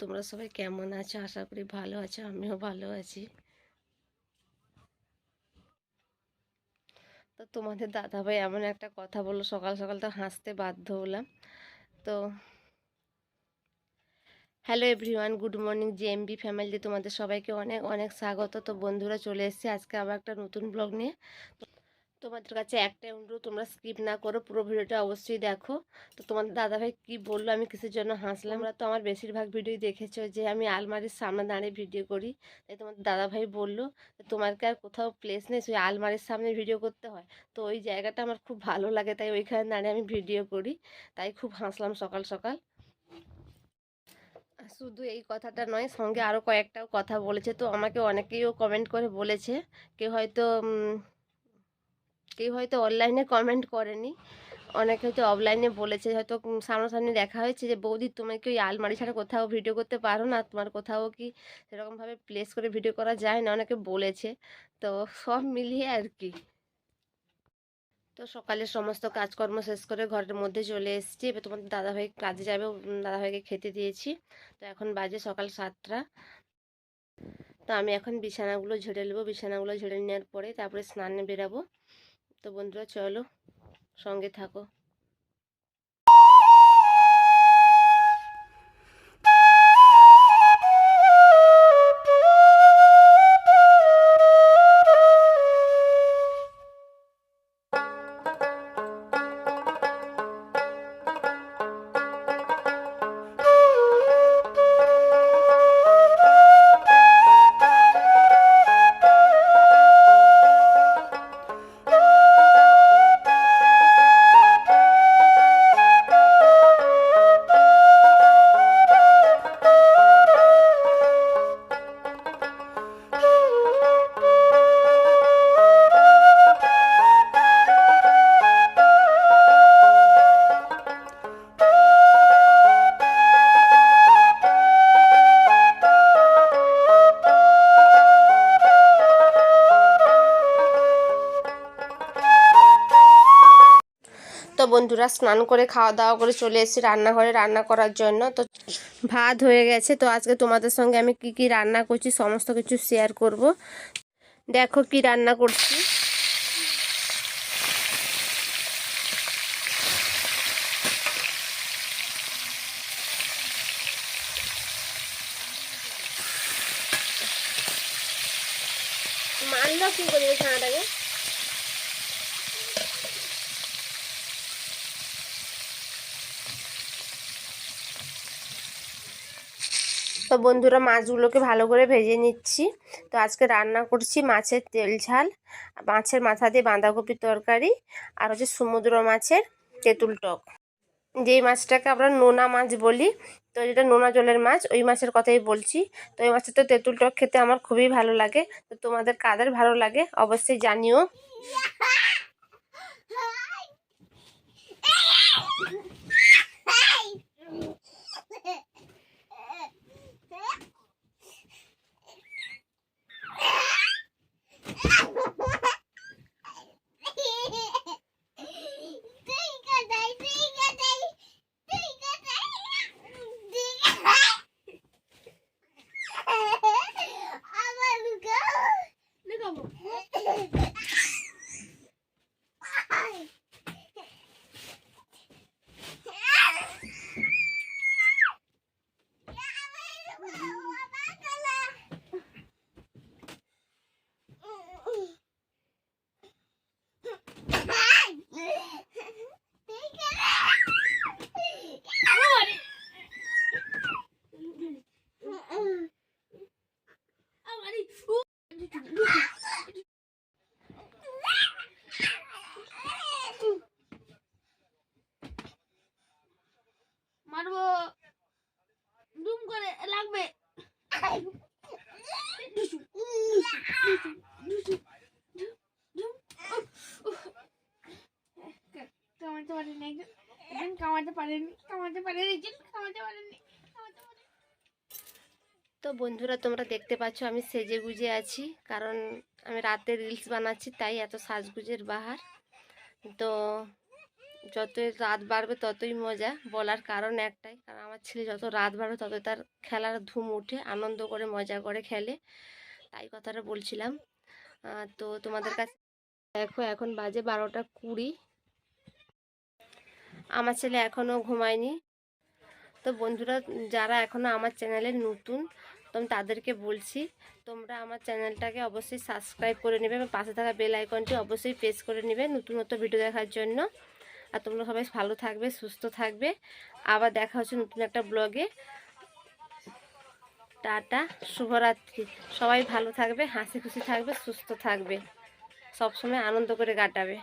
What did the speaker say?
তোমরা সবাই কেমন আছো? আশা করি ভালো আছো, আমিও ভালো আছি। তো তোমাদের দাদাভাই এমন একটা কথা বলল, সকাল সকাল তো হাসতে বাধ্য হলাম। তো hello everyone, good morning J JMB family, তোমাদের সবাইকে অনেক অনেক স্বাগত। তো বন্ধুরা চলে এসেছি আজকে আবার একটা নতুন ব্লগ নিয়ে। তোমাদের কাছে একটাই অনুরোধ তোমরা স্কিপ না করো পুরো ভিডিওটা অবশ্যই দেখো। তো তোমাদের দাদাভাই কি বলল আমি কিসের জন্য হাসলাম? ওরা তো আমার বেশিরভাগ ভিডিওই দেখেছ যে আমি আলমারির সামনে দাঁড়িয়ে ভিডিও করি। তাই তোমাদের দাদাভাই বলল তোমার কি আর কোথাও প্লেস নেই সেই আলমারির সামনে ভিডিও করতে হয়। তো ওই জায়গাটা আমার খুব ভালো লাগে তাই ওইখানে দাঁড়িয়ে আমি ভিডিও করি। তাই খুব হাসলাম সকাল সকাল। শুধু এই কথাটা নয় সঙ্গে আরও কয়েকটাও কথা বলেছে। তো আমাকে অনেকেইও কমেন্ট করে বলেছে কেউ হয়তো কেউ হয়তো অনলাইনে কমেন্ট করেনি। অনেকে হয়তো অফলাইনে বলেছে, হয়তো সামনাসামনি দেখা হয়েছে যে, বৌদি, তুমি কি ওই আলমারি ছাড়া কোথাও ভিডিও করতে পারো না? তোমার কোথাও কি সেরকমভাবে প্লেস করে ভিডিও করা যায় না? অনেকে বলেছে। তো সব মিলিয়ে আর কি। তো সকালে সমস্ত কাজকর্ম শেষ করে ঘরের মধ্যে চলে এসেছি। এবার তোমাদের দাদাভাই কাজে যাবে দাদাভাইকে খেতে দিয়েছি। তো এখন বাজে সকাল সাতটা। তো আমি এখন বিছানাগুলো ঝেড়ে নেব। বিছানাগুলো ঝেড়ে নেওয়ার পরে তারপরে স্নানে বেরাবো। তো বন্ধুরা চলো সঙ্গে থাকো। তো বন্ধুরা স্নান করে খাওয়া দাওয়া করে চলে এসেছি রান্নাঘরে রান্না করার জন্য। তো ভাত হয়ে গেছে। তো আজকে তোমাদের সঙ্গে আমি কি কি রান্না করছি সমস্ত কিছু শেয়ার করব। দেখো কি রান্না করছি। মানলো কি করি ছানাটাকে তো বন্ধুরা মাছগুলোকে ভালো করে ভেজে নিচ্ছি। তো আজকে রান্না করছি মাছের তেল ঝাল, মাছের মাথা দিয়ে বাঁধাকপির তরকারি আর হচ্ছে সমুদ্র মাছের তেঁতুল টক। যেই মাছটাকে আমরা নোনা মাছ বলি, তো যেটা নোনা জলের মাছ, ওই মাছের কথাই বলছি। তো ওই মাছের তো তেঁতুল টক খেতে আমার খুবই ভালো লাগে, তো তোমাদের কাদের ভালো লাগে অবশ্যই জানিও। তো বন্ধুরা, তোমরা দেখতে পাচ্ছ আমি সেজে গুজে আছি, কারণ আমি রাতে রিলস বানাচ্ছি, তাই এত সাজগুজের বাহার। তো যতই রাত বাড়বে, ততই মজা, বলার কারণ একটাই, কারণ আমার ছেলে যত রাত বাড়বে, ততই তার খেলার ধুম উঠে, আনন্দ করে, মজা করে খেলে। তাই কথাটা বলছিলাম। তো তোমাদের কাছে দেখো এখন বাজে বারোটা কুড়ি। আমার ছেলে এখনও ঘুমায়নি। তো বন্ধুরা যারা এখনও আমার চ্যানেলে নতুন তো আমি তাদেরকে বলছি তোমরা আমার চ্যানেলটাকে অবশ্যই সাবস্ক্রাইব করে নেবে এবং পাশে থাকা বেল আইকনটি অবশ্যই প্রেস করে নেবে নতুন নতুন ভিডিও দেখার জন্য। আর তোমরা সবাই ভালো থাকবে সুস্থ থাকবে। আবার দেখা হচ্ছে নতুন একটা ব্লগে। টাটা শুভরাত্রি। সবাই ভালো থাকবে হাসি খুশি থাকবে সুস্থ থাকবে। সবসময় আনন্দ করে কাটাবে।